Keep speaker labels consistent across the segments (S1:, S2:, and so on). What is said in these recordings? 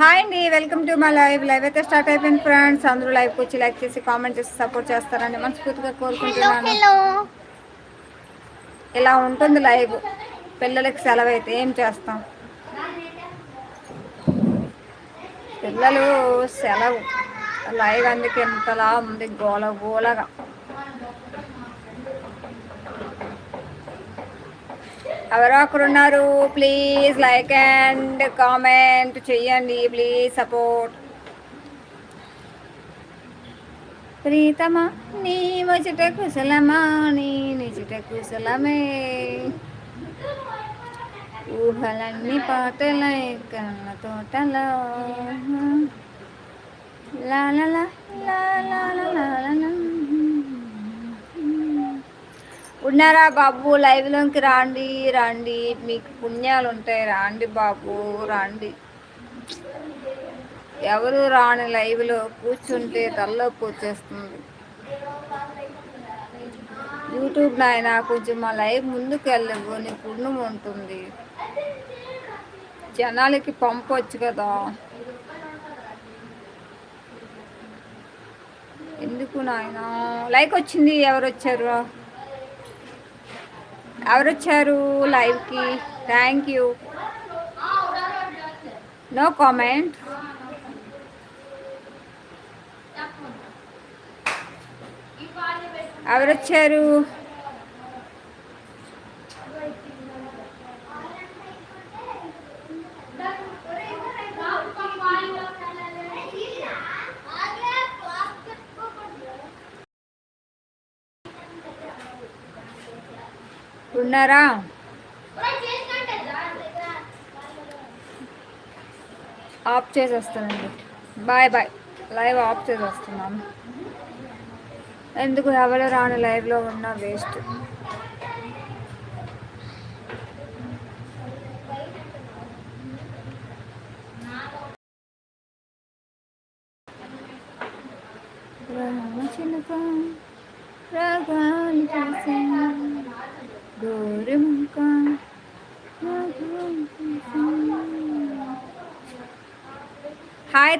S1: Hi అండి welcome to my live live అయితే start అయిపోయింది ఫ్రెండ్స్ అందరూ లైవ్కి వచ్చి లైక్ చేసి కామెంట్ చేసి సపోర్ట్ చేస్తారని మనస్ఫూర్తిగా కోరుకుంటున్నాను. ఇలా ఉంటుంది లైవ్ పిల్లలకి సెలవు అయితే ఏం చేస్తాం? పిల్లలు సెలవు. లైవ్ అందుకు ఎంతలా ఉంది గోల గోలగా. ఎవరో ప్లీజ్ లైక్ అండ్ కామెంట్ చెయ్యండి ప్లీజ్ సపోర్ట్ ప్రీతమా నీ వచ్చిట కుశలమా? నీ నిజట కుశలమే. ఊహలన్నీ పాటలై కన్న తోటలో. లాలలా లాలలా లా. ఉన్నారా బాబు? లైవ్లోకి రాండి రండి. మీకు పుణ్యాలు ఉంటాయి. రాండి బాబు రండి. ఎవరు రాని లైవ్లో కూర్చుంటే తలలోకి వచ్చేస్తుంది. యూట్యూబ్ నాయన కొంచెం మా లైవ్ ముందుకు వెళ్ళవు నీ పుణ్యం ఉంటుంది. జనాలకి పంపొచ్చు కదా. ఎందుకు నాయన? లైక్ వచ్చింది. ఎవరు వచ్చారు? ఎవరు వచ్చారు లైవ్కి థ్యాంక్ యూ నో కామెంట్ ఎవరు వచ్చారు ఉన్నారా? Off చేసేస్తానండి. Bye bye. Live off చేసేస్తున్నాను. ఎందుకు ఎవరు రాని లైవ్లో ఉన్నా వేస్ట్.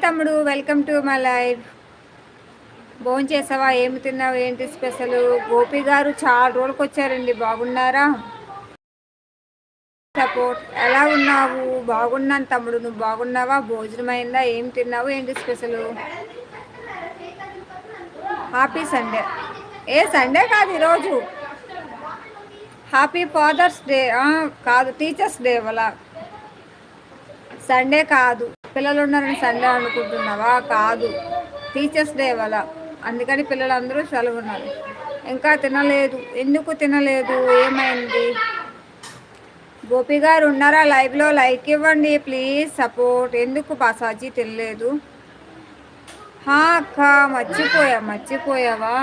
S1: తమ్ముడు వెల్కమ్ టు మై లైఫ్ భోజనం చేసావా? ఏమి తిన్నావు? ఏంటి స్పెషల్ గోపి గారు చాలా రోజులకు వచ్చారండి. బాగున్నారా? సపోర్ట్ ఎలా ఉన్నావు? బాగున్నాను తమ్ముడు. నువ్వు బాగున్నావా? భోజనం అయిందా? ఏం తిన్నావు? ఏంటి స్పెషల్ హ్యాపీ సండే ఏ సండే కాదు ఈరోజు. హ్యాపీ ఫాదర్స్ డే కాదు టీచర్స్ డే వల్ల. సండే కాదు. పిల్లలు ఉన్నారని సండే అనుకుంటున్నావా? కాదు. టీచర్స్ డే వల్ల అందుకని పిల్లలందరూ సెలవు ఉన్నారు ఇంకా తినలేదు. ఎందుకు తినలేదు? ఏమైంది? గోపి గారు ఉన్నారా? లైవ్లో లైక్ ఇవ్వండి ప్లీజ్. సపోర్ట్. ఎందుకు పాసాజీ తినలేదు? అక్క మర్చిపోయా మర్చిపోయావా?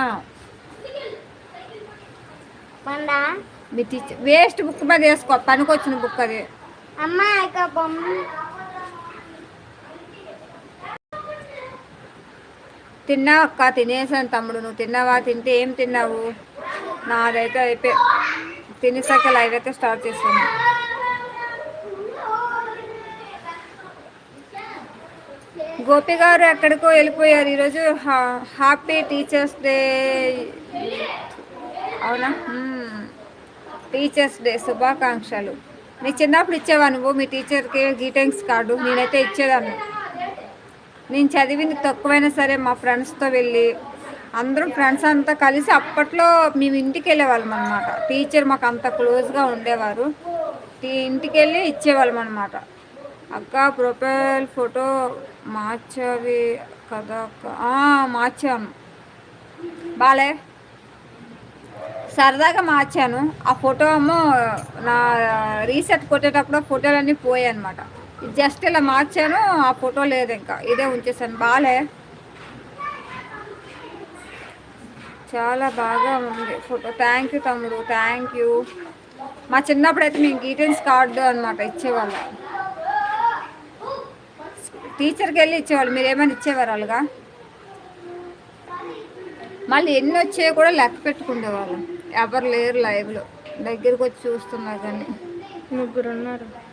S1: మీ టీచర్ వేస్ట్ బుక్ మీద వేసుకో. పనికొచ్చిన బుక్ అది.
S2: అమ్మా
S1: తిన్నా అక్క తినేసాను తమ్ముడు. నువ్వు తిన్నావా? తింటే ఏం తిన్నావు? నాదైతే అయిపోయి తినేసాక లైవ్ అయితే స్టార్ట్ చేస్తాను. గోపి గారు ఎక్కడికో వెళ్ళిపోయారు ఈరోజు. హ్యాపీ టీచర్స్ డే అవునా? టీచర్స్ డే శుభాకాంక్షలు. నీ చిన్నప్పుడు ఇచ్చేవా నువ్వు? మీ టీచర్కి గ్రీటింగ్స్ కార్డు నేనైతే ఇచ్చేదాన్ని. నేను చదివింది తక్కువైనా సరే మా ఫ్రెండ్స్తో వెళ్ళి అందరం ఫ్రెండ్స్ అంతా కలిసి అప్పట్లో మేము ఇంటికి వెళ్ళేవాళ్ళం అనమాట టీచర్ మాకు అంత క్లోజ్గా ఉండేవారు. ఇంటికి వెళ్ళి ఇచ్చేవాళ్ళం అనమాట అక్క ప్రొఫైల్ ఫోటో మార్చవి కదా మార్చాను. బాలే. సరదాగా మార్చాను. ఆ ఫోటో ఏమో నా రీసెట్ కొట్టేటప్పుడు ఫోటోలన్నీ పోయాయి అనమాట జస్ట్ ఇలా మార్చాను ఆ ఫోటో లేదు ఇంకా. ఇదే ఉంచేసాను. బాలే. చాలా బాగా ఉంది ఫోటో. థ్యాంక్ యూ తమ్ముడు. థ్యాంక్ యూ మా చిన్నప్పుడు అయితే మేము గీటెన్స్ కార్డు అనమాట ఇచ్చేవాళ్ళం. టీచర్కి వెళ్ళి ఇచ్చేవాళ్ళు. మీరు ఏమైనా ఇచ్చేవారు అలాగా మళ్ళీ ఎన్ని వచ్చాయో కూడా లెక్క పెట్టుకునేవాళ్ళం ఎవరు లేరు లైవ్లో. దగ్గరికి వచ్చి చూస్తున్నా కానీ.
S2: ముగ్గురు ఉన్నారు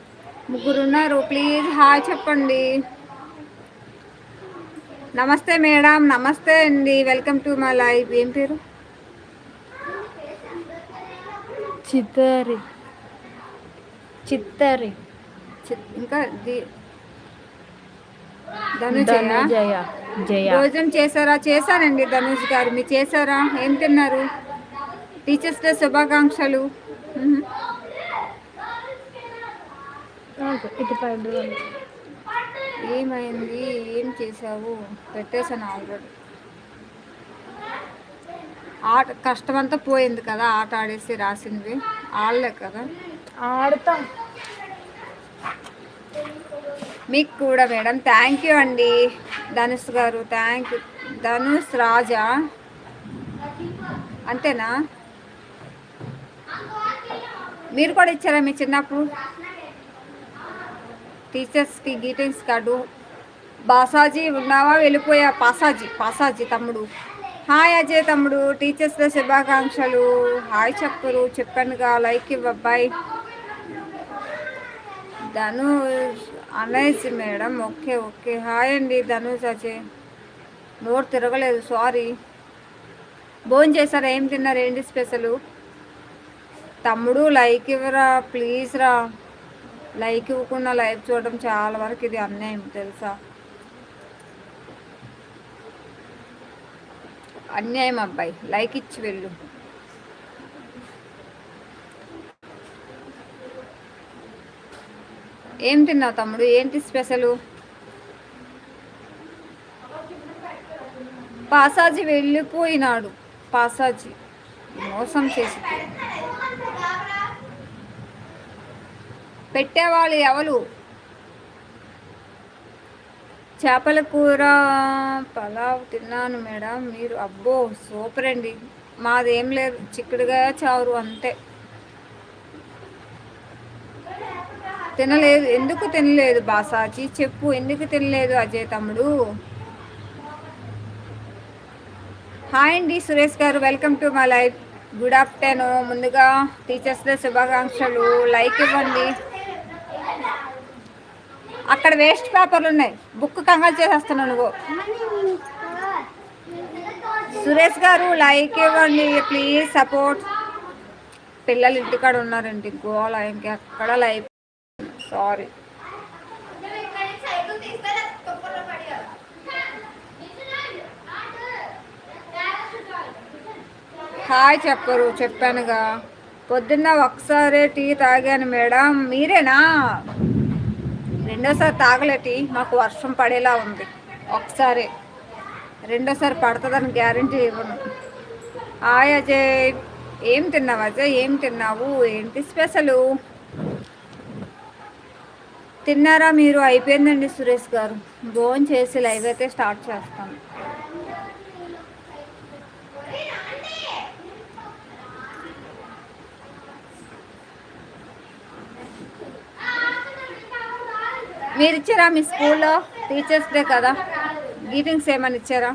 S1: ముగ్గురు ఉన్నారు ప్లీజ్ హాయ్ చెప్పండి. నమస్తే మేడం నమస్తే అండి. వెల్కమ్ టు మై లైవ్ ఏం పేరు?
S2: చిత్తరి. చిత్తరి.
S1: ఇంకా ధనుజయ భోజనం చేశారా? చేశానండి ధనుష్ గారు. మీరు చేశారా? ఏం తిన్నారు? టీచర్స్ డే శుభాకాంక్షలు.
S2: ఇటు
S1: ఏమైంది? ఏం చేసావు పెట్టేశాను ఆల్రెడీ. ఆట కష్టమంతా పోయింది కదా ఆట ఆడేసి రాసింది. ఆడలే కదా?
S2: ఆడతాం.
S1: మీకు కూడా మేడం. థ్యాంక్ యూ అండి. ధనుష్ గారు థ్యాంక్ యూ ధనుష్ రాజా? అంతేనా? మీరు కూడా ఇచ్చారా మీ చిన్నప్పుడు? టీచర్స్కి గ్రీటింగ్స్ కార్డు బాసాజీ ఉన్నావా? వెళ్ళిపోయా. పాసాజీ పాసాజీ తమ్ముడు. హాయ్ అజయ్ తమ్ముడు. టీచర్స్ డే శుభాకాంక్షలు. హాయ్ చెప్పరు చెప్పానుగా లైక్ ఇవ్వబ్బాయి ధనుష్ అనేసి మేడం ఓకే ఓకే. హాయ్ అండి ధనుష్ అజయ్. నోరు తిరగలేదు సారీ. భోజనం చేశారా? ఏం తిన్నారు? ఏంటి స్పెషల్? తమ్ముడు లైక్ ఇవ్వరా? ప్లీజ్ రా. లైక్ ఇవ్వకుండా లైవ్ చూడడం చాలా వరకు ఇది అన్యాయం తెలుసా? అన్యాయం అబ్బాయి. లైక్ ఇచ్చి వెళ్ళు. ఏం తిన్నావు తమ్ముడు? ఏంటి స్పెషల్? పాసాజీ వెళ్ళిపోయినాడు. పాసాజీ మోసం చేసి పెట్టేవాళ్ళు ఎవరు? చేపల కూర పలావ్ తిన్నాను మేడం. మీరు అబ్బో సూపర్ అండి. మాదేం లేదు చిక్కుడుగా చారు అంతే. తినలేదు ఎందుకు తినలేదు బాసాచి చెప్పు ఎందుకు తినలేదు అజయ్ తమ్ముడు? హాయ్ అండి Suresh garu welcome to my life. Good afternoon. ముందుగా టీచర్స్ డే శుభాకాంక్షలు. లైక్ ఇవ్వండి. అక్కడ వేస్ట్ పేపర్లు ఉన్నాయి బుక్ కంగారు చేసేస్తున్నావు నువ్వు. సురేష్ గారు లైక్ ఇవ్వండి ప్లీజ్ సపోర్ట్ పిల్లలు ఇంటికాడ ఉన్నారండి. గోళ ఇంకెక్కడ లైక్ సారీ హాయ్ చెప్పరు చెప్పానుగా. పొద్దున్న ఒకసారి టీ తాగాను మేడం. మీరేనా? రెండోసారి తాగలే టీ. మాకు వర్షం పడేలా ఉంది. ఒకసారి. రెండోసారి పడుతుందని గ్యారంటీ ఇవ్వను. హాయ్ అజయ్. ఏం తిన్నావు అజయ్? ఏం తిన్నావు? ఏంటి స్పెషలు? తిన్నారా మీరు? అయిపోయిందండి సురేష్ గారు. భోజనం చేసి లైవ్ అయితే స్టార్ట్ చేస్తాను. మీరు ఇచ్చారా మీ స్కూల్లో? టీచర్స్ డే కదా. గ్రీటింగ్స్ ఏమైనా ఇచ్చారా?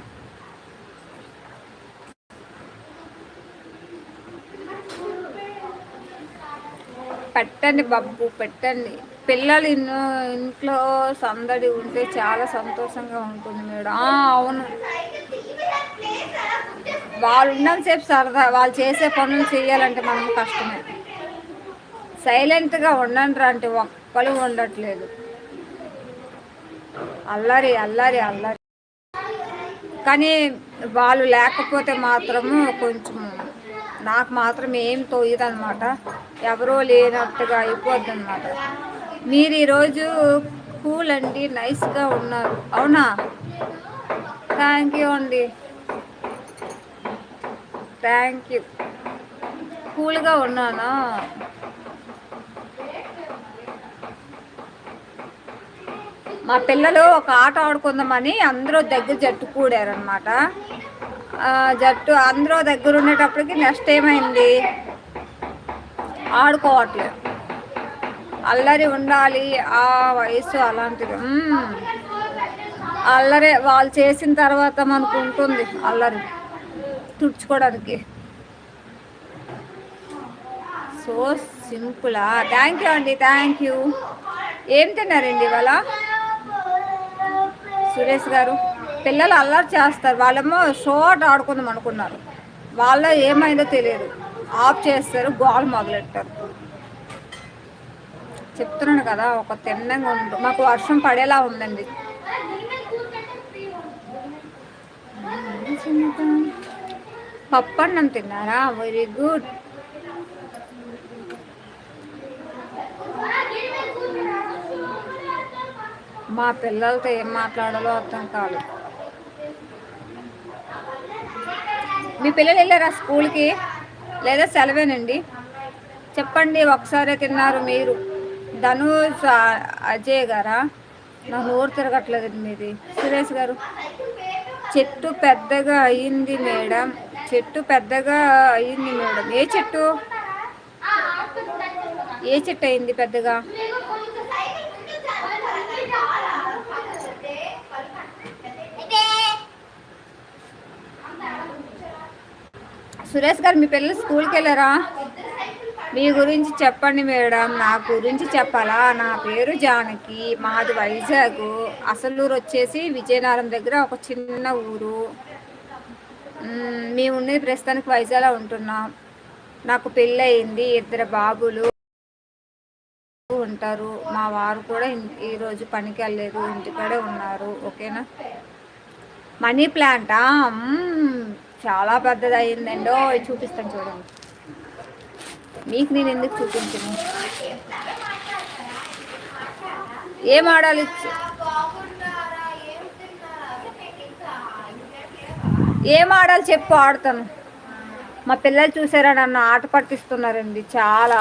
S1: పెట్టండి బాబు పెట్టండి. పిల్లలు ఇన్నో ఇంట్లో సందడి ఉంటే చాలా సంతోషంగా ఉంటుంది మేడం. అవును. వాళ్ళు ఉన్నంతసేపు సరదా వాళ్ళు చేసే పనులు చేయాలంటే మనం కష్టమే. సైలెంట్గా ఉండండి అంటే ఒక్కరు ఉండట్లేదు. అల్లరి అల్లరి అల్లరి. కానీ వాళ్ళు లేకపోతే మాత్రము కొంచెం నాకు మాత్రం ఏం తోయదు అనమాట ఎవరో లేనట్టుగా అయిపోద్ది అనమాట మీరు ఈరోజు కూల్ అండి నైస్గా ఉన్నారు. అవునా? థ్యాంక్ యూ అండి. Thank you. కూల్గా ఉన్నానా? మా పిల్లలు ఒక ఆట ఆడుకుందామని అందరూ దగ్గర జట్టు కూడారనమాట జట్టు అందరూ దగ్గర ఉండేటప్పటికి నెక్స్ట్ ఏమైంది? ఆడుకోవట్లేదు. అల్లరి ఉండాలి ఆ వయసు అలాంటిది. అల్లరి అల్లరే వాళ్ళు చేసిన తర్వాత మనకు ఉంటుంది అల్లరి తుడుచుకోవడానికి. సో సింపులా. థ్యాంక్ యూ అండి థ్యాంక్ యూ ఏం తిన్నారండి ఇవాళ? సురేష్ గారు. పిల్లలు అల్లరి చేస్తారు. వాళ్ళేమో షోట్ ఆడుకుందాం అనుకున్నారు. వాళ్ళ ఏమైందో తెలియదు. ఆఫ్ చేస్తారు గోల్ మొదలెట్టారు. చెప్తున్నాను కదా ఒక తిన్నంగా ఉండు. మాకు వర్షం పడేలా ఉందండి. పప్పు అన్నం తిన్నారా? వెరీ గుడ్ మా పిల్లలతో ఏం మాట్లాడాలో అర్థం కాదు. మీ పిల్లలు వెళ్ళారా స్కూల్కి? లేదా సెలవేనండి? చెప్పండి ఒకసారి తిన్నారు మీరు. ధనుష్ అజయ్ గారా? నా నోరు తిరగట్లేదండి మీది. సురేష్ గారు. చెట్టు పెద్దగా అయ్యింది మేడం. చెట్టు పెద్దగా అయ్యింది మేడం. ఏ చెట్టు? ఏ చెట్టు అయింది పెద్దగా? సురేష్ గారు మీ పిల్లలు స్కూల్కి వెళ్ళారా? మీ గురించి చెప్పండి మేడం. నా గురించి చెప్పాలా? నా పేరు జానకి. మాది వైజాగ్. అసలు ఊరు వచ్చేసి విజయనగరం దగ్గర ఒక చిన్న ఊరు. మేము ఉండేది ప్రస్తుతానికి వైజాగ్లో ఉంటున్నాం. నాకు పెళ్ళి అయింది ఇద్దరు బాబులు ఉంటారు. మా వారు కూడా ఈరోజు పనికి వెళ్ళలేదు. ఇంటికాడే ఉన్నారు. ఓకేనా? మనీ ప్లాంటా? చాలా పెద్దది అయిందండో చూపిస్తాను చూడండి. మీకు నేను ఎందుకు చూపించను? ఏం ఆడాలి? ఏం ఆడాలి చెప్పు ఆడతాను. మా పిల్లలు చూసారా నన్ను ఆట పట్టిస్తున్నారండి చాలా.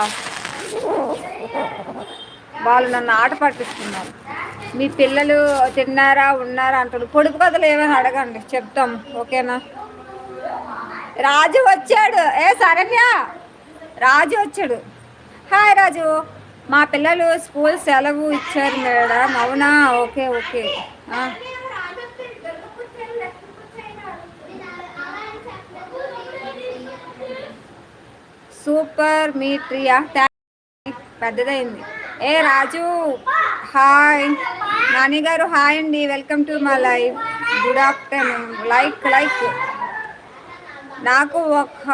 S1: వాళ్ళు నన్ను ఆట పట్టిస్తున్నారు. మీ పిల్లలు తిన్నారా ఉన్నారా అంటారు పొడుపు కథలు ఏమైనా అడగండి చెప్తాం ఓకేనా? రాజు వచ్చాడు. ఏ శరణ్య? రాజు వచ్చాడు. హాయ్ రాజు. మా పిల్లలు స్కూల్ సెలవు ఇచ్చారు మేడం. అవునా? Okay okay. సూపర్ మీ ప్రియా. పెద్దదైంది. ఏ రాజు. హాయ్. నాని గారు హాయ్ అండి. వెల్కమ్ టు మా live. Good afternoon. Like like. నాకు ఒక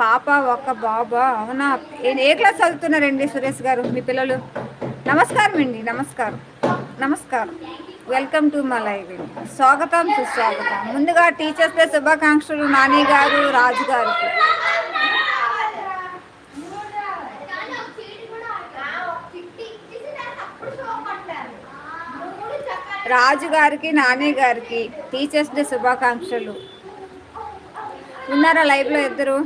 S1: పాప ఒక బాబా అవునా? ఏ- క్లాస్ చదువుతున్నారండి సురేష్ గారు మీ పిల్లలు? నమస్కారం అండి నమస్కారం. నమస్కారం. వెల్కమ్ టు మై లైవ్ స్వాగతం సుస్వాగతం. ముందుగా టీచర్స్ డే శుభాకాంక్షలు నాని గారు రాజు గారికి రాజు గారికి నాని గారికి టీచర్స్ డే శుభాకాంక్షలు. ఉన్నారా లైవ్లో ఇద్దరు?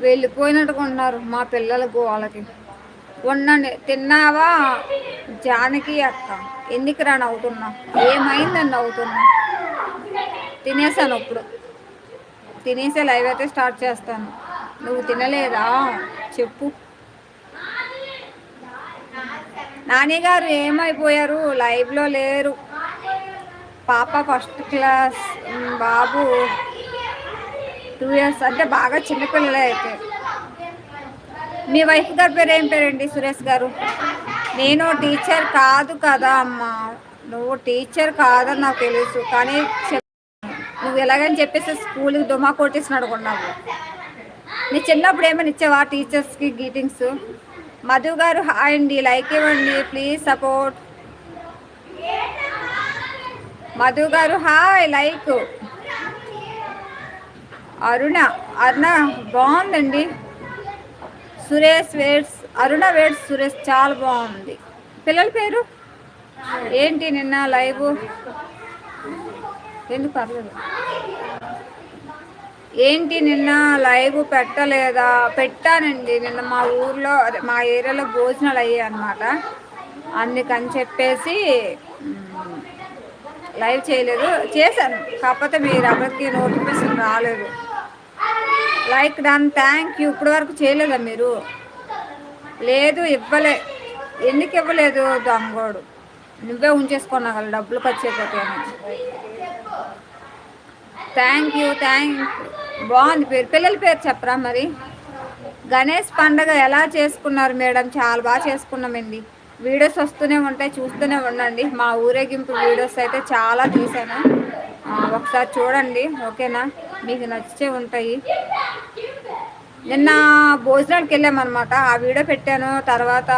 S1: వెళ్ళిపోయినట్టుగా ఉన్నారు మా పిల్లలకు వాళ్ళకి. ఉండండి తిన్నావా? జానకి అక్క ఎందుకు రా నవ్వుతున్నా? ఏమైందని నవ్వుతున్నా? తినేసాను ఇప్పుడు తినేసే లైవ్ అయితే స్టార్ట్ చేస్తాను. నువ్వు తినలేదా? చెప్పు. నాని గారు ఏమైపోయారు? లైవ్లో లేరు. పాప ఫస్ట్ క్లాస్ బాబు టూ ఇయర్స్ అంటే బాగా చిన్నపిల్లలే అయితే. మీ వైఫ్ గారి పేరు ఏం పేరండి? సురేష్ గారు. నేను టీచర్ కాదు కదా అమ్మా. నువ్వు టీచర్ కాదని నాకు తెలుసు కానీ చెప్ నువ్వు ఎలాగని చెప్పేసి స్కూల్కి దుమా కొట్టేసినాడు కొన్నావు నీ చిన్నప్పుడు ఏమైనా ఇచ్చావా టీచర్స్కి గీటింగ్స్ మధు గారు హాయ్ అండి లైక్ ఇవ్వండి ప్లీజ్ సపోర్ట్. మధు గారు హాయ్ లైక్. అరుణ అరుణ బాగుందండి. సురేష్ వేడ్స్ అరుణ వేడ్స్ సురేష్ చాలా బాగుంది. పిల్లల పేరు? ఏంటి నిన్న లైవ్? ఎందుకు పర్లేదు? ఏంటి నిన్న లైవ్ పెట్టలేదా? పెట్టానండి. నిన్న మా ఊర్లో అదే మా ఏరియాలో భోజనాలు అయ్యాయి అనమాట అందుకని చెప్పేసి లైవ్ చేయలేదు. చేశాను. కాకపోతే మీరు ఎవరికి నోటిఫికేషన్ రాలేదు. Like done thank you. ఇప్పటి వరకు చేయలేదా మీరు? లేదు ఇవ్వలే. ఎందుకు ఇవ్వలేదు దొంగోడు? నువ్వే ఉంచేసుకున్నా కదా డబ్బులు ఖర్చు అయిపోతాయని థ్యాంక్ యూ థ్యాంక్ బాగుంది పేరు. పిల్లల పేరు చెప్పరా మరి? గణేష్ పండగ ఎలా చేసుకున్నారు మేడం? చాలా బాగా చేసుకున్నామండి. వీడియోస్ వస్తూనే ఉంటాయి చూస్తూనే ఉండండి. మా ఊరేగింపు వీడియోస్ అయితే చాలా తీసాను. ఒకసారి చూడండి ఓకేనా? మీకు నచ్చే ఉంటాయి. నిన్న భోజనానికి వెళ్ళామన్నమాట. ఆ వీడియో పెట్టాను. తర్వాత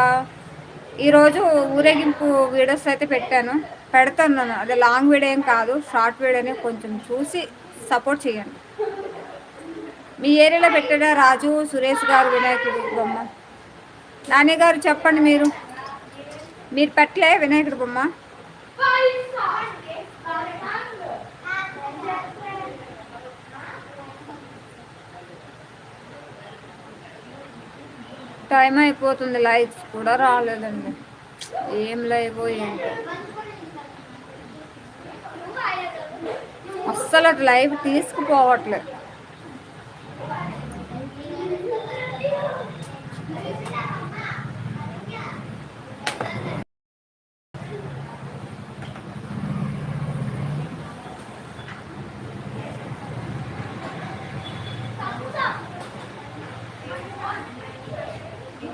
S1: ఈరోజు ఊరేగింపు వీడియోస్ అయితే పెట్టాను. పెడతాను. అదే లాంగ్ వీడియో ఏం కాదు షార్ట్ వీడియోని కొంచెం చూసి సపోర్ట్ చేయండి. మీ ఏరియాలో పెట్టాడా రాజు సురేష్ గారు వినాయకుడు బొమ్మ? నాని గారు చెప్పండి మీరు. మీరు పెట్టలే వినాయకుడు బొమ్మ. టైం అయిపోతుంది లైట్స్ కూడా రాలేదండి. ఏం లైవో అస్సలు అటు లైవ్ తీసుకుపోవట్లేదు.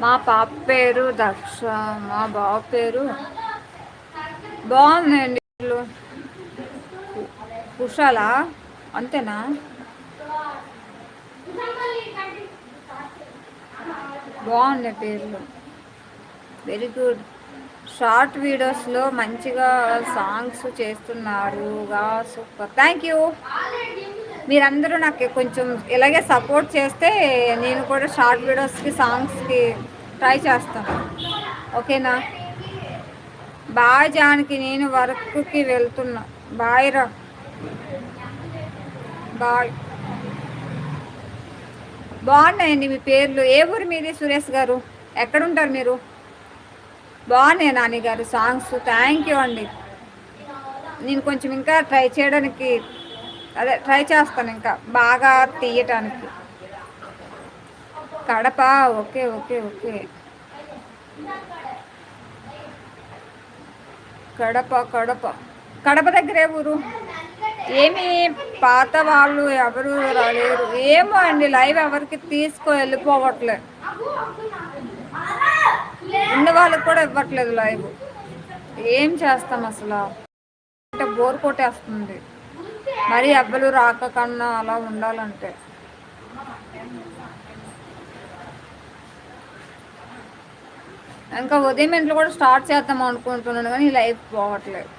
S1: మా పాప పేరు దక్ష మా బాబు పేరు బాగుందండి ఇల్లు. కు- అంతేనా? బాగుంది పేర్లు. Very good. షార్ట్ వీడియోస్లో మంచిగా సాంగ్స్ చేస్తున్నారుగా సూపర్. Thank you. మీరందరూ నాకు కొంచెం ఇలాగే సపోర్ట్ చేస్తే నేను కూడా షార్ట్ వీడియోస్కి సాంగ్స్కి ట్రై చేస్తాను ఓకేనా? బాయ్ జానికి నేను వర్క్కి వెళ్తున్నా. బాయ్ రా. బాయ్. బాగున్నాయండి మీ పేర్లు. ఏ ఊరు మీది సురేష్ గారు? ఎక్కడుంటారు మీరు? బాగున్నాయి నాని గారు సాంగ్స్. థ్యాంక్ యూ అండి. నేను కొంచెం ఇంకా ట్రై చేయడానికి అదే ట్రై చేస్తాను ఇంకా. బాగా తీయటానికి. Kadapa. Okay okay okay. Kadapa Kadapa. Kadapa దగ్గర ఊరు? ఏమి? పాత వాళ్ళు ఎవరు రాలేరు. ఏమో అండి లైవ్ ఎవరికి తీసుకో వెళ్ళిపోవట్లే ఉన్న వాళ్ళకి కూడా ఇవ్వట్లేదు లైవ్. ఏం చేస్తాం అసలు? అంటే బోర్ కొట్టేస్తుంది. మరి అబ్బలు రాక కన్నా అలా ఉండాలంటే. ఇంకా ఉదయం ఇంట్లో కూడా స్టార్ట్ చేద్దాం అనుకుంటున్నాను కానీ లైఫ్ పోవట్లేదు.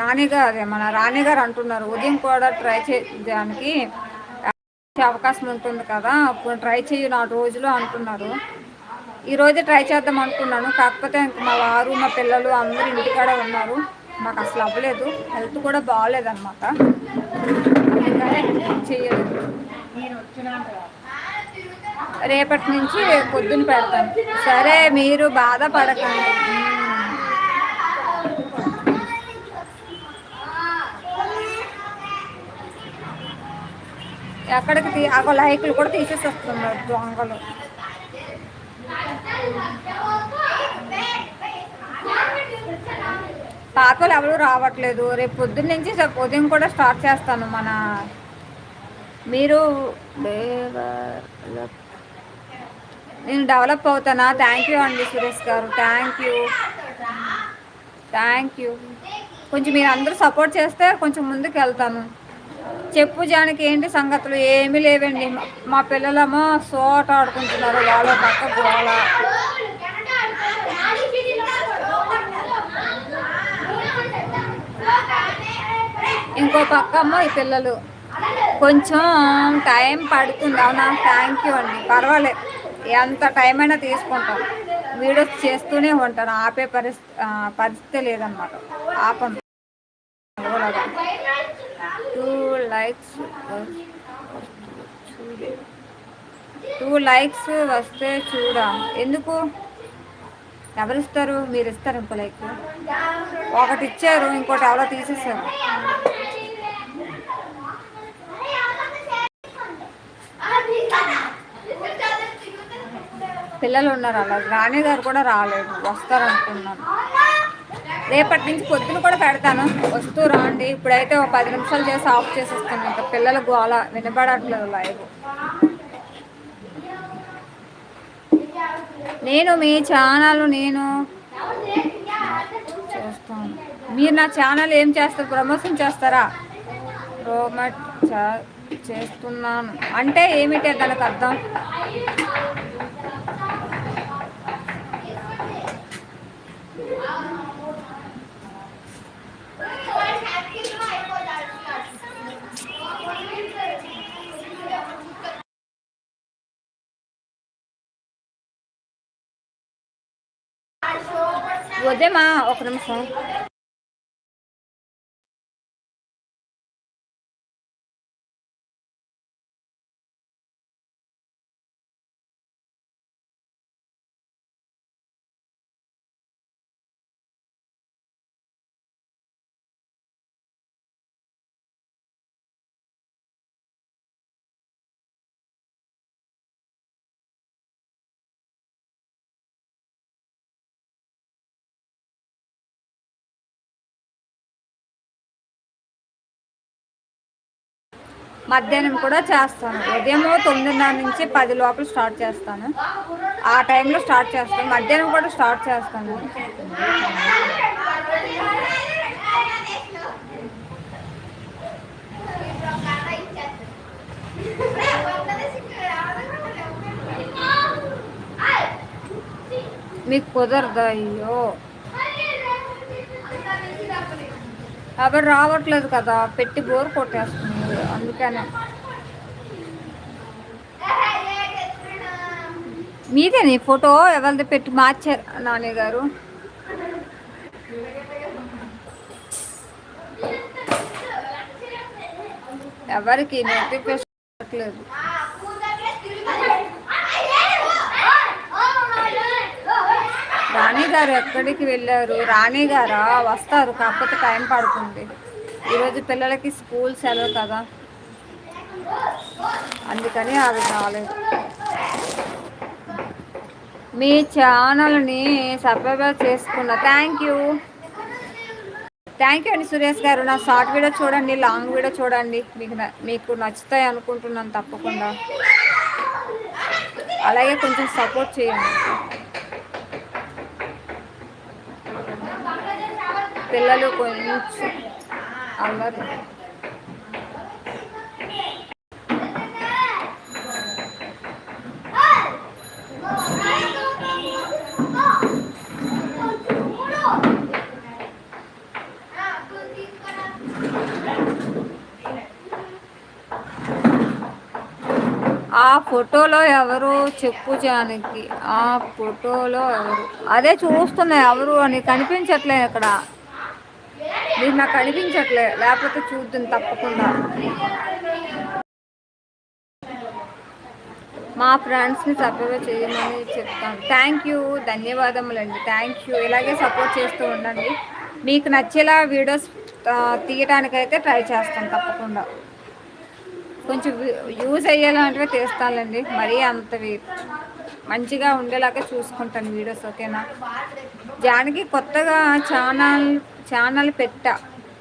S1: నానిగారు అదే మన రాణి గారు అంటున్నారు ఉదయం కూడా ట్రై చేయడానికి అవకాశం ఉంటుంది కదా అప్పుడు ట్రై చేయు నా రోజులు అంటున్నారు. ఈ రోజు ట్రై చేద్దాం అనుకున్నాను కాకపోతే ఇంకా మా వారు మా పిల్లలు అందరూ ఇంటికాడ ఉన్నారు. నాకు అసలు అవ్వలేదు హెల్త్ కూడా బాగాలేదన్నమాట. అందుకనే చేయలేదు రేపటి నుంచి పొద్దున్న పెడతాను. సరే మీరు బాధపడకండి. ఎక్కడికి తీ ఒక లైకులు కూడా తీసేసి వస్తున్నారు దొంగలు. పాతలు ఎవరు రావట్లేదు. రేపు పొద్దున్న నుంచి ఉదయం కూడా స్టార్ట్ చేస్తాను మన మీరు డెవలప్ నేను డెవలప్ అవుతానా? థ్యాంక్ యూ అండి సురేష్ గారు. థ్యాంక్ యూ థ్యాంక్ యూ కొంచెం మీరు అందరూ సపోర్ట్ చేస్తే కొంచెం ముందుకు వెళ్తాను. చెప్పు జానికి ఏంటి సంగతులు? ఏమీ లేవండి. మా- మా పిల్లలేమో సోట ఆడుకుంటున్నారు. వాళ్ళ పక్క గోళ ఇంకో పక్క అమ్మ ఈ పిల్లలు. కొంచెం టైం పడుతుంది. అవునా? థ్యాంక్ యూ అండి. పర్వాలేదు ఎంత టైం అయినా తీసుకుంటాం. వీడియోస్ చేస్తూనే ఉంటాను ఆపే పరిస్థితి పరిస్థితి లేదన్నమాట. ఆపం. టూ లైక్స్ టూ లైక్స్ వస్తే చూడాం. ఎందుకు? ఎవరు ఇస్తారు మీరు ఇస్తారు ఇంకో లైక్ ఒకటి ఇచ్చారు ఇంకోటి ఎవరో తీసేసారు పిల్లలు ఉన్నారు అలా. రాణి గారు కూడా రాలేదు. వస్తారనుకున్నాను రేపటి నుంచి పొద్దున కూడా పెడతాను. వస్తూ రాండి. ఇప్పుడైతే ఒక పది నిమిషాలు చేసి ఆఫ్ చేసేస్తాను ఇంకా పిల్లల గోల వినబడట్లేదు లైవ్. నేను మీ ఛానల్ నేను చేస్తాను. మీరు నా ఛానల్ ఏం చేస్తారు? ప్రమోషన్ చేస్తారా? రోమట్ చే- చేస్తున్నాను. అంటే ఏమిటి దానికి అర్థం? ఉదయమా ఒక నిమిషం. మధ్యాహ్నం కూడా చేస్తాను. ఉదయం తొమ్మిదిన్నర నుంచి పది లోపల స్టార్ట్ చేస్తాను. ఆ టైంలో స్టార్ట్ చేస్తాను. మధ్యాహ్నం కూడా స్టార్ట్ చేస్తాను. మీకు కుదరదు అయ్యో? ఎవరు రావట్లేదు కదా పెట్టి బోర్ కొట్టేస్తుంది అందుకనే. మీదే నీ ఫోటో ఎవరిది పెట్టి మార్చారు నాని గారు? ఎవరికి నోటిఫికేషన్ రాణి గారు ఎక్కడికి వెళ్ళారు? రాణి గారా? వస్తారు కాకపోతే టైం పడుతుంది. ఈరోజు పిల్లలకి స్కూల్ సెలవు కదా. అందుకని అవి రాలేదు. మీ ఛానల్ని సబ్స్క్రైబ్ చేసుకున్నా థ్యాంక్ యూ. థ్యాంక్ యూ అండి సురేష్ గారు. నా షార్ట్ వీడియో చూడండి లాంగ్ వీడియో చూడండి. మీకు న- మీకు నచ్చుతాయి అనుకుంటున్నాను తప్పకుండా. అలాగే కొంచెం సపోర్ట్ చేయండి. పిల్లలు కొంచెం అల్లరి ఆ ఫోటోలో ఎవరు చెప్పు జానకి ఆ ఫోటోలో ఎవరు? అదే చూస్తున్నా ఎవరు అని కనిపించట్లేదు ఇక్కడ మీరు నాకు అనిపించట్లే. లేకపోతే చూద్దాం తప్పకుండా. మా ఫ్రెండ్స్ని సపోర్ట్ చేయమని చెప్తాను. Thank you. ధన్యవాదములండి. Thank you. ఇలాగే సపోర్ట్ చేస్తూ ఉండండి. మీకు నచ్చేలా వీడియోస్ తీయటానికైతే తీయడానికైతే ట్రై చేస్తాను తప్పకుండా. కొంచెం యూజ్ అయ్యేలాంటివి తీస్తానులేండి. మరీ అంతవి మంచిగా ఉండేలాగా చూసుకుంటాను వీడియోస్ ఓకేనా? జానకి కొత్తగా ఛానల్ ఛానల్ పెట్టా.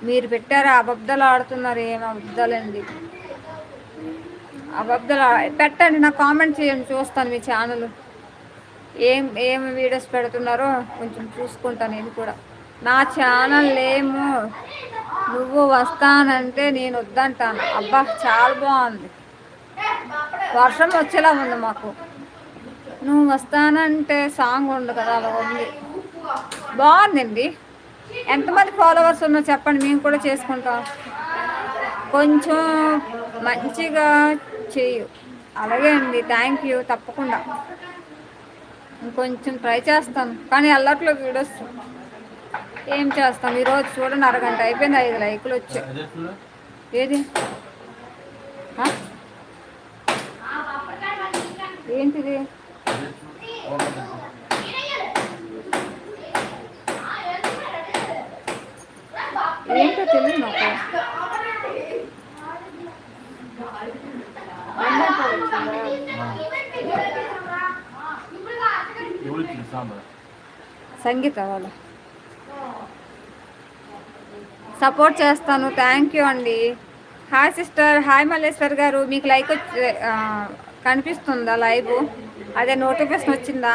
S1: మీరు పెట్టారా? అబద్ధాలు ఆడుతున్నారు. ఏం అబద్ధాలండి? అబద్ధాలు పెట్టండి. నాకు కామెంట్ చేయండి. చూస్తాను మీ ఛానల్. ఏం ఏం వీడియోస్ పెడుతున్నారో కొంచెం చూసుకుంటాను నేను కూడా. నా ఛానల్ ఏమో నువ్వు వస్తానంటే నేను వద్దంటాను అబ్బా చాలా బాగుంది. వర్షం వచ్చేలా ఉంది మాకు. నువ్వు వస్తానంటే సాంగ్ ఉంది కదా అలా ఉంది. బాగుందండి. ఎంతమంది ఫాలోవర్స్ ఉన్నా చెప్పండి మేము కూడా చేసుకుంటాం. కొంచెం మంచిగా చేయు అలాగే అండి థ్యాంక్ యూ తప్పకుండా. ఇంకొంచెం ట్రై చేస్తాను కానీ అల్లట్లో వీడియోస్ ఏం చేస్తాం? ఈరోజు చూడండి అరగంట అయిపోయింది ఐదు లైకులు వచ్చాయి. ఏది? ఏంటిది ఏంటో తెలియదు నాకు అమ్మాయితో వచ్చిందా?
S3: ఎవరికి సాంబార్
S1: సంగీత వాళ్ళ. సపోర్ట్ చేస్తాను థ్యాంక్ యూ అండి. Hi sister hi Malleshwar garu మీకు లైక్ కనిపిస్తుందా లైవ్ అదే నోటిఫికేషన్ వచ్చిందా?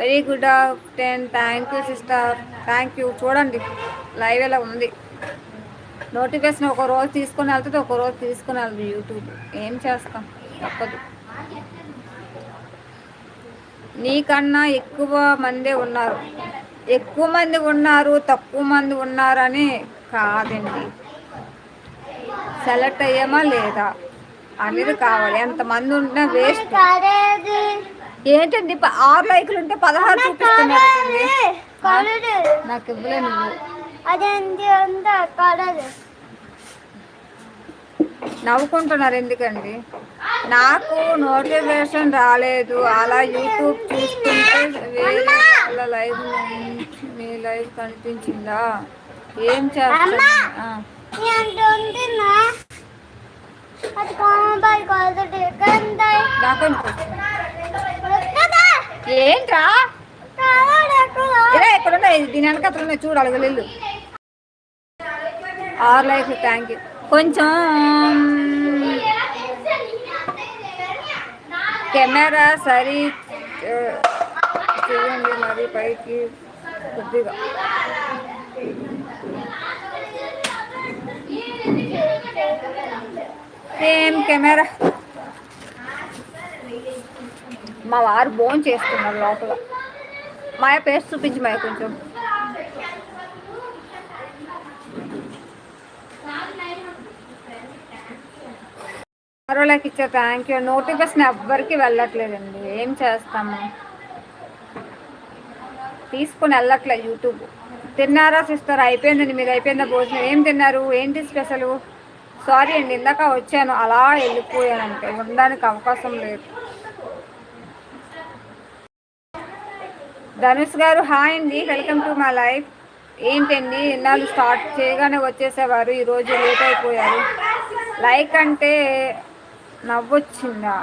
S1: Very good ten thank you sister thank you చూడండి లైవ్ ఎలా ఉంది? నోటిఫికేషన్ ఒక రోజు తీసుకుని వెళ్తుంది ఒక రోజు తీసుకుని వెళ్తుంది యూట్యూబ్ ఏం చేస్తాం? తప్పదు. నీకన్నా ఎక్కువ మంది ఉన్నారు. ఎక్కువ మంది ఉన్నారు తక్కువ మంది ఉన్నారని కాదండి. సెలెక్ట్ అయ్యామా లేదా అనేది కావాలి. ఎంతమంది ఉన్నా వేస్ట్. ఏంటండి? ఆరు లైకులు ఉంటే పదహారు చూపిస్తున్నారు. నాకు ఇవ్వలే నువ్వు. నవ్వుకుంటున్నారు ఎందుకండి? నాకు నోటిఫికేషన్ రాలేదు. అలా యూట్యూబ్ చూస్తుంటే వేరే వాళ్ళ లైవ్ మీ లైవ్ కనిపించిందా? ఏం అనిపిస్తుంది. ఏంట్రా? ఇలా ఎక్కడ? ఉన్నాయి దీని వెనకత్ర ఉన్నాయి. చూడు అడగలేదు ఆరు లైఫ్ థ్యాంక్ యూ కొంచెం కెమెరా సరి చేయండి మరి పైకి కొద్దిగా. ఏం కెమెరా? మా వారు బోన్ చేస్తున్నారు లోపల. మాయ పేస్ట్ చూపించి మాయ కొంచెం. మరోలాకి ఇచ్చా థ్యాంక్ యూ నోటిఫికేషన్ ఎవ్వరికి వెళ్ళట్లేదండి. ఏం చేస్తాము? తీసుకుని వెళ్ళట్లేదు యూట్యూబ్. తిన్నారా సిస్టర్? అయిపోయిందండి. మీరు అయిపోయిందా భోజనం. ఏం తిన్నారు? ఏంటి స్పెషల్? సారీ అండి ఇందాక వచ్చాను. అలా వెళ్ళిపోయానంటే ఉండడానికి అవకాశం లేదు. ధనుష్ గారు హాయ్ అండి. Welcome to my life. ఏంటండి? ఇన్నాళ్ళు స్టార్ట్ చేయగానే వచ్చేసేవారు. ఈరోజు లేట్ అయిపోయారు. లైక్ అంటే నవ్వొచ్చిందా?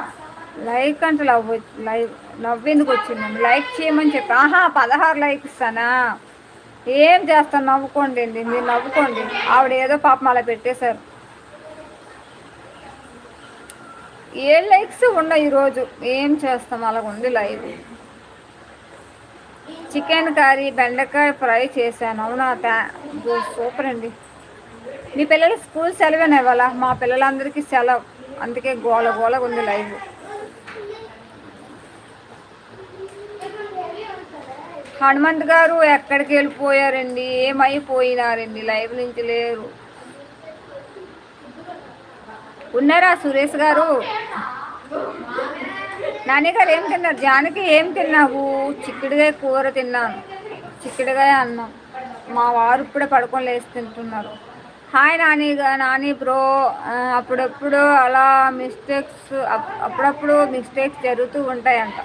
S1: లైక్ అంటే లవ్ లైవ్ నవ్వెందుకు వచ్చిందండి లైక్ చేయమని చెప్పి ఆహా పదహారు లైక్ ఇస్తానా ఏం చేస్తాను నవ్వుకోండి అండి మీరు నవ్వుకోండి. ఆవిడ ఏదో పాపం అలా పెట్టేశారు. ఏ లైక్స్ ఉన్నాయి ఈరోజు ఏం చేస్తాం? అలాగ ఉంది లైవ్. చికెన్ కర్రీ బెండకాయ ఫ్రై చేశాను. అవునా? సూపర్ అండి. మీ పిల్లలు స్కూల్ సెలవేనా ఇవాళ? మా పిల్లలందరికీ సెలవు. అందుకే గోల గోల ఉంది లైవ్. హనుమంత్ గారు ఎక్కడికి వెళ్ళిపోయారండి? ఏమైపోయినారండి లైవ్ నుంచి లేరు. ఉన్నారా సురేష్ గారు? నాని గారు ఏం తిన్నారు? జానకి ఏం తిన్నావు? చిక్కుడుగా కూర తిన్నాను. చిక్కుడుగా అన్నం. మా వారు ఇప్పుడే పడుకొని లేచి తింటున్నారు. హాయ్ నాని నాని బ్రో అప్పుడప్పుడు అలా మిస్టేక్స్ అప్- అప్పుడప్పుడు మిస్టేక్స్ జరుగుతూ ఉంటాయంట.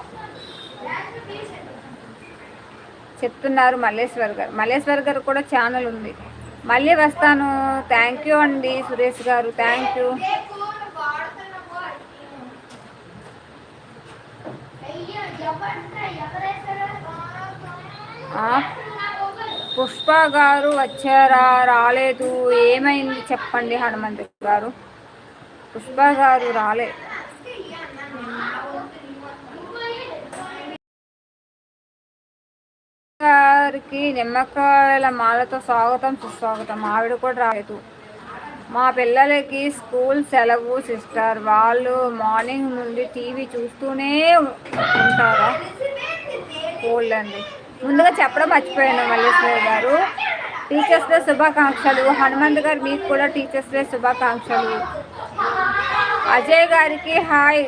S1: చెప్తున్నారు మల్లేశ్వర్ గారు. మల్లేశ్వర్ గారు కూడా ఛానల్ ఉంది. మళ్ళీ వస్తాను. థ్యాంక్ యూ అండి సురేష్ గారు. థ్యాంక్ యూ ఆ, పుష్ప గారు వచ్చారా? రాలేదు. ఏమైంది చెప్పండి హనుమంత గారు. పుష్ప గారు రాలే. గారికి నిమ్మకాయల మాలతో స్వాగతం సుస్వాగతం. ఆవిడ కూడా రాలేదు. మా పిల్లలకి స్కూల్ సెలవు సిస్టర్. వాళ్ళు మార్నింగ్ నుండి టీవీ చూస్తూనే ఉంటారా? కోల్డ్ అండి. ముందుగా చెప్పడం మర్చిపోయాను మల్లేశ్వరి గారు. టీచర్స్ డే శుభాకాంక్షలు. హనుమంత్ గారు మీకు కూడా టీచర్స్ డే శుభాకాంక్షలు. అజయ్ గారికి హాయ్.